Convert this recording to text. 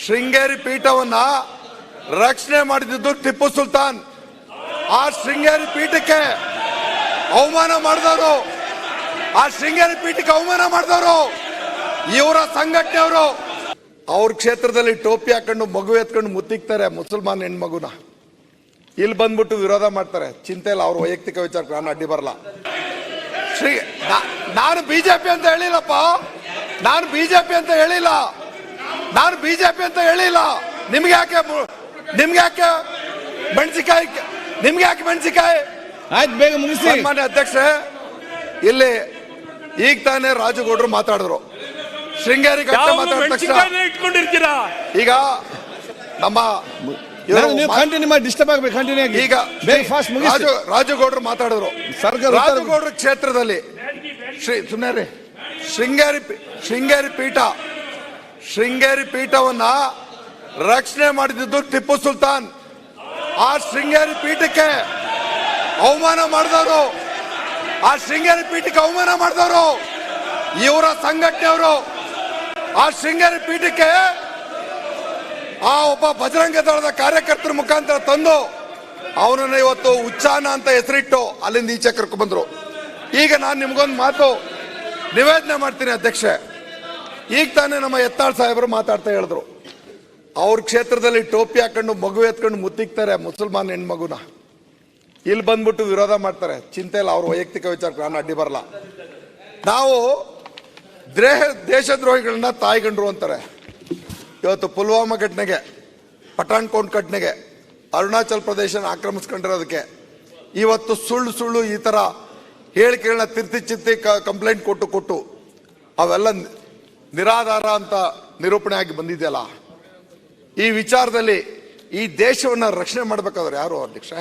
ಶೃಂಗೇರಿ ಪೀಠವನ್ನ ರಕ್ಷಣೆ ಮಾಡಿದ್ದು ಟಿಪ್ಪು ಸುಲ್ತಾನ್. ಆ ಶೃಂಗೇರಿ ಪೀಠಕ್ಕೆ ಅವಮಾನ ಮಾಡಿದವರು. ಆ ಶೃಂಗೇರಿ ಪೀಠಕ್ಕೆ ಅವಮಾನ ಮಾಡಿದವರು. ಇವರ ಸಂಘಟನೆಯವರು. ಅವ್ರ ಕ್ಷೇತ್ರದಲ್ಲಿ ಟೋಪಿ ಹಾಕೊಂಡು ಮಗು ಎತ್ಕೊಂಡು ಮುತ್ತಿಕ್ತಾರೆ ಮುಸಲ್ಮಾನ್ ಹೆಣ್ಮಗುನ. ಇಲ್ಲಿ ಬಂದ್ಬಿಟ್ಟು ವಿರೋಧ ಮಾಡ್ತಾರೆ. ಚಿಂತೆ ಇಲ್ಲ, ಅವ್ರ ವೈಯಕ್ತಿಕ ವಿಚಾರಕ್ಕೆ ನಾನು ಅಡ್ಡಿ ಬರಲ್ಲ. ಶ್ರೀ ನಾನು ಬಿಜೆಪಿ ಅಂತ ಹೇಳಿಲ್ಲಪ್ಪ. ನಾನು ಬಿಜೆಪಿ ಅಂತ ಹೇಳಿಲ್ಲ. ನಾನು ಬಿಜೆಪಿ ಅಂತ ಹೇಳಿಲ್ಲ. ನಿಮ್ಗೆ ಯಾಕೆ ನಿಮ್ಗೆ ಯಾಕೆ ಮೆಣಸಿಕಾಯಿ ನಿಮ್ಗೆ ಯಾಕೆ ಮೆಣಸಿಕಾಯಿ ಆಯ್ತು ಬೇಗ ಮುಗಿಸಿ. ಮಾನ್ಯ ಅಧ್ಯಕ್ಷ ಇಲ್ಲಿ ಈಗ ತಾನೇ ರಾಜುಗೌಡರು ಮಾತಾಡಿದ್ರು. ಶೃಂಗೇರಿ ಇಟ್ಕೊಂಡಿರ್ತೀರಾ? ಈಗ ನಮ್ಮ ಕಂಟಿನ್ಯೂ ಮಾಡಿ ಡಿಸ್ಟರ್ಬ್ ಆಗ್ಬೇಕು ಕಂಟಿನ್ಯೂ ಆಗಿ. ಈಗ ಫಾಸ್ಟ್ ರಾಜು ರಾಜುಗೌಡರು ಮಾತಾಡಿದ್ರು. ರಾಜುಗೌಡರ ಕ್ಷೇತ್ರದಲ್ಲಿ ಶ್ರೀ ಸುಮ್ಮನೆ ಶೃಂಗೇರಿ ಪೀ- ಶೃಂಗೇರಿ ಪೀಠ ಶೃಂಗೇರಿ ಪೀಠವನ್ನ ರಕ್ಷಣೆ ಮಾಡಿದ್ದು ಟಿಪ್ಪು ಸುಲ್ತಾನ್. ಆ ಶೃಂಗೇರಿ ಪೀಠಕ್ಕೆ ಅವಮಾನ ಮಾಡಿದವರು. ಆ ಶೃಂಗೇರಿ ಪೀಠಕ್ಕೆ ಅವಮಾನ ಮಾಡಿದವರು. ಇವರ ಸಂಘಟನೆಯವರು. ಆ ಶೃಂಗೇರಿ ಪೀಠಕ್ಕೆ ಆ ಒಬ್ಬ ಬಜರಂಗ ದಳದ ಕಾರ್ಯಕರ್ತರ ಮುಖಾಂತರ ತಂದು ಅವನನ್ನ ಇವತ್ತು ಉಚ್ಚಾನ ಅಂತ ಹೆಸರಿಟ್ಟು ಅಲ್ಲಿಂದ ಈಚೆ ಕರ್ಕೊಂಡ್ಬಂದ್ರು. ಈಗ ನಾನು ನಿಮ್ಗೊಂದು ಮಾತು ನಿವೇದನೆ ಮಾಡ್ತೀನಿ ಅಧ್ಯಕ್ಷೆ. ಈಗ ತಾನೇ ನಮ್ಮ ಎತ್ತಾಳ್ ಸಾಹೇಬರು ಮಾತಾಡ್ತಾ ಹೇಳಿದ್ರು. ಅವ್ರ ಕ್ಷೇತ್ರದಲ್ಲಿ ಟೋಪಿ ಹಾಕೊಂಡು ಮಗು ಎತ್ಕೊಂಡು ಮುತ್ತಿಕ್ತಾರೆ ಮುಸಲ್ಮಾನ್ ಹೆಣ್ಮಗುನ. ಇಲ್ಲಿ ಬಂದ್ಬಿಟ್ಟು ವಿರೋಧ ಮಾಡ್ತಾರೆ. ಚಿಂತೆ ಇಲ್ಲ, ಅವ್ರ ವೈಯಕ್ತಿಕ ವಿಚಾರಕ್ಕೆ ನಾನು ಅಡ್ಡಿ ಬರಲ್ಲ. ನಾವು ದೇಹ ದೇಶದ್ರೋಹಿಗಳನ್ನ ತಾಯಿಗಂಡ್ರು ಅಂತಾರೆ. ಇವತ್ತು ಪುಲ್ವಾಮಾ ಘಟನೆಗೆ, ಪಠಾಣ್ಕೋಟ್ ಘಟನೆಗೆ, ಅರುಣಾಚಲ್ ಪ್ರದೇಶನ ಆಕ್ರಮಿಸ್ಕೊಂಡಿರೋದಕ್ಕೆ, ಇವತ್ತು ಸುಳ್ಳು ಸುಳ್ಳು ಈ ತರ ಹೇಳಿಕೆಗಳನ್ನ ತಿರ್ತಿ ಚಿತ್ತಿ ಕಂಪ್ಲೇಂಟ್ ಕೊಟ್ಟು ಕೊಟ್ಟು, ಅವೆಲ್ಲ ನಿರಾಧಾರ ಅಂತ ನಿರೂಪಣೆ ಆಗಿ ಬಂದಿದೆಯಲ್ಲ? ಈ ವಿಚಾರದಲ್ಲಿ ಈ ದೇಶವನ್ನು ರಕ್ಷಣೆ ಮಾಡಬೇಕಾದ್ರೆ ಯಾರು ಅಧ್ಯಕ್ಷ?